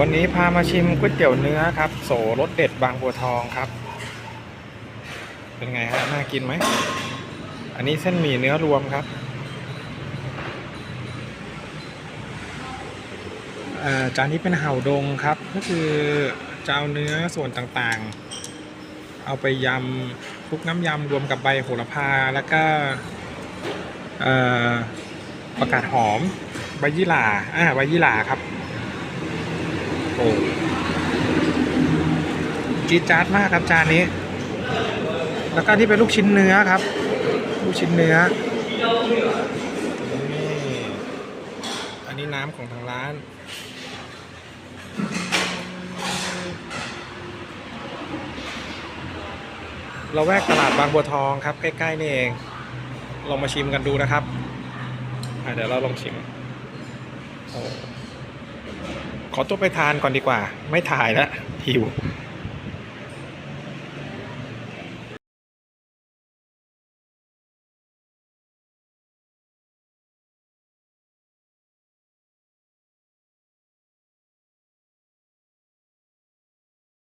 วันนี้พามาชิมก๋วยเตี๋ยวเนื้อครับ โสรสเด็ดบางบัวทองครับ เป็นไงฮะน่ากินไหม อันนี้เส้นหมี่เนื้อรวมครับอ่อจานนี้เป็นเห่าดงครับ ก็คือจะเอาเนื้อส่วนต่างๆ เอาไปยำคลุกน้ำยำรวมกับใบโหระพาแล้วก็อ่อประกาศหอมใบยี่หร่าอ่าใบยี่หร่าครับ โอ้จี๊ดจ๊าดมากครับจานนี้ แล้วก็ที่เป็นลูกชิ้นเนื้อครับ ลูกชิ้นเนื้ออันนี้น้ำของทางร้านเราแวกตลาดบางบัวทองครับ ใกล้ๆนี่เอง ลองมาชิมกันดูนะครับเดี๋ยวเราลองชิมโอ้ ขอตัวไปทานก่อนดีกว่า ไม่ถ่ายแล้วหิว